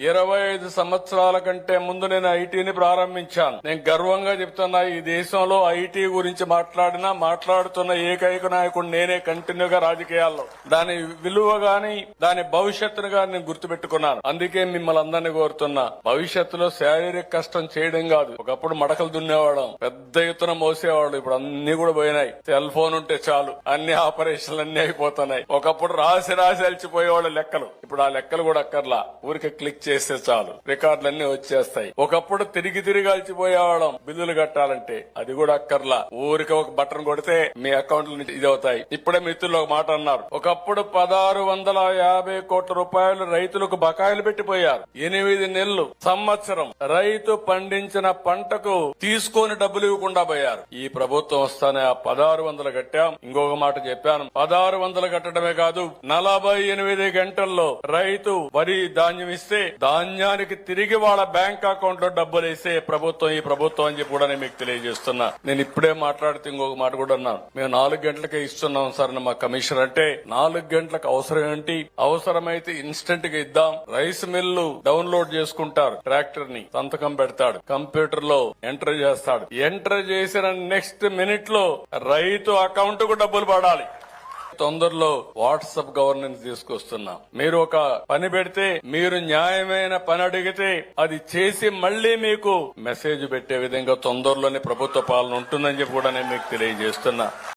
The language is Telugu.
ఇరవై ఐదు సంవత్సరాల కంటే ముందు నేను ఐటీని ప్రారంభించాను. నేను గర్వంగా చెప్తున్నా ఈ దేశంలో ఐటీ గురించి మాట్లాడినా మాట్లాడుతున్న ఏకైక నాయకుడు నేనే కంటిన్యూగా రాజకీయాల్లో. దాని విలువ గాని దాని భవిష్యత్తును గాని నేను గుర్తుపెట్టుకున్నాను. అందుకే మిమ్మల్ని అందరినీ కోరుతున్నా భవిష్యత్తులో శారీరక కష్టం చేయడం కాదు. ఒకప్పుడు మడకలు దున్నేవాళ్ళం పెద్ద ఎత్తున మోసేవాళ్ళు ఇప్పుడు అన్ని కూడా పోయినాయి. సెల్ ఫోన్ ఉంటే చాలు అన్ని ఆపరేషన్లు అన్ని అయిపోతున్నాయి. ఒకప్పుడు రాసి రాసి అలిచిపోయేవాళ్ళు లెక్కలు. ఇప్పుడు ఆ లెక్కలు కూడా అక్కర్లా. ఊరికే క్లిక్ చేస్తే చాలు. రికార్డులన్నీ వచ్చేస్తాయి. ఒకప్పుడు తిరిగి తిరిగి అలిచిపోయేవాళ్ళం బిల్లులు కట్టాలంటే అది కూడా అక్కర్లా. ఊరికి ఒక బటన్ కొడితే మీ అకౌంట్ నుంచి ఇది అవుతాయి ఇప్పుడే మిత్రులు ఒక మాట అన్నారు. ఒకప్పుడు పదహారు వందల యాభై కోట్ల రూపాయలు రైతులకు బకాయిలు పెట్టిపోయారు. ఎనిమిది నెలలు సంవత్సరం రైతు పండించిన పంటకు తీసుకొని డబ్బులు ఇవ్వకుండా పోయారు. ఈ ప్రభుత్వం వస్తానే ఆ పదహారు వందలు కట్టాం. ఇంకొక మాట చెప్పాను. పదహారు వందలు కట్టడమే కాదు నలభై ఎనిమిది గంటల్లో రైతు వరి ధాన్యం ఇస్తే ధాన్యానికి తిరిగి వాళ్ళ బ్యాంక్ అకౌంట్లో డబ్బులు వేసే ప్రభుత్వం ఈ ప్రభుత్వం అని చెప్పి కూడా నేను మీకు తెలియజేస్తున్నా. నేను ఇప్పుడే మాట్లాడితే ఇంకొక మాట కూడా అన్నాను. మేము నాలుగు గంటలకే ఇస్తున్నాం సార్ అని మా కమిషనర్ అంటే నాలుగు గంటలకు అవసరం ఏంటి? అవసరమైతే ఇన్స్టెంట్గా ఇద్దాం. రైస్ మిల్లు డౌన్లోడ్ చేసుకుంటారు ట్రాక్టర్ని సంతకం పెడతాడు. కంప్యూటర్లో ఎంటర్ చేస్తాడు. ఎంటర్ చేసిన నెక్స్ట్ మినిట్లో రైతు అకౌంట్కు డబ్బులు పడాలి. తొందరలో వాట్సాప్ గవర్నెన్స్ తీసుకొస్తున్నాం. మీరు ఒక పని పెడితే మీరు న్యాయమైన పని అడిగితే అది చేసి మళ్ళీ మీకు మెసేజ్ పెట్టే విధంగా తొందరలోనే ప్రభుత్వ పాలన ఉంటుందని చెప్పి కూడా నేను మీకు తెలియజేస్తున్నా.